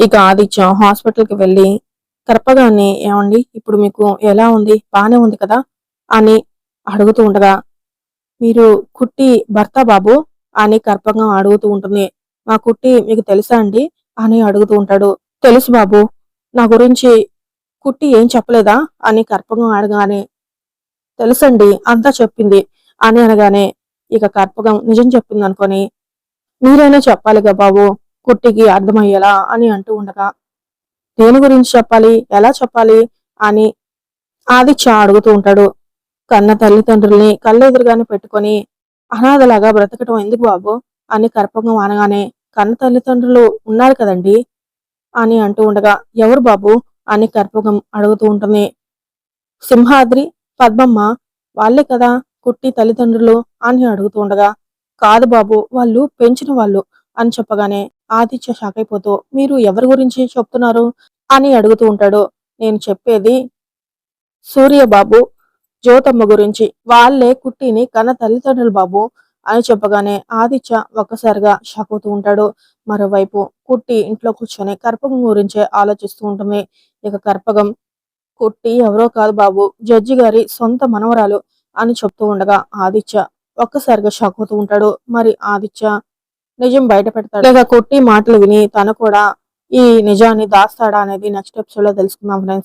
ఇక ఆదిత్యం హాస్పిటల్కి వెళ్ళి కర్పగాన్ని ఏమండి ఇప్పుడు మీకు ఎలా ఉంది? బాగానే ఉంది కదా? అని అడుగుతూ ఉండగా మీరు కుట్టి భర్త బాబు? అని కర్పగం అడుగుతూ ఉంటుంది. మా కుట్టి మీకు తెలుసా అండి? అని అడుగుతూ ఉంటాడు. తెలుసు బాబు. నా గురించి కుట్టి ఏం చెప్పలేదా? అని కర్పగం అడగానే తెలుసండి అంతా చెప్పింది. అని అనగానే ఇక కర్పగం నిజం చెప్పింది అనుకొని మీరైనా చెప్పాలిగా బాబు? కుట్టికి అర్థమయ్యేలా అని అంటూ ఉండగా దేని గురించి చెప్పాలి? ఎలా చెప్పాలి? అని ఆదిత్య అడుగుతూ ఉంటాడు. కన్న తల్లిదండ్రుల్ని కళ్ళెదురుగానే పెట్టుకొని అనాథలాగా బ్రతకటం ఎందుకు బాబు? అని కర్పగం అనగానే కన్న తల్లిదండ్రులు ఉన్నారు కదండి? అని అంటూ ఉండగా ఎవరు బాబు? అని కర్పగం అడుగుతూ ఉంటుంది. సింహాద్రి పద్మమ్మ వాళ్ళే కదా కుట్టి తల్లిదండ్రులు? అని అడుగుతూ ఉండగా కాదు బాబు వాళ్ళు పెంచిన వాళ్ళు అని చెప్పగానే ఆదిత్య షాక్ అయిపోతూ మీరు ఎవరి గురించి చెప్తున్నారు? అని అడుగుతూ ఉంటాడు. నేను చెప్పేది సూర్య బాబు జ్యోతమ్మ గురించి. వాళ్ళే కుట్టిని కన్న తల్లిదండ్రులు బాబు అని చెప్పగానే ఆదిత్య ఒక్కసారిగా షాక్ అవుతూ ఉంటాడు. మరోవైపు కుట్టి ఇంట్లో కూర్చొని కర్పగం గురించే ఆలోచిస్తూ ఉంటుంది. ఇక కర్పగం కుట్టి ఎవరో కాదు బాబు జడ్జి గారి సొంత మనవరాలు అని చెప్తూ ఉండగా ఆదిత్య ఒక్కసారిగా షాక్ అవుతూ ఉంటాడు. మరి ఆదిత్య నిజం బయట పెడతాడు. కొట్టి మాటలు విని తను కూడా ఈ నిజాన్ని దాస్తాడా అనేది నెక్స్ట్ ఎపిసోడ్లో తెలుసుకుందాం ఫ్రెండ్స్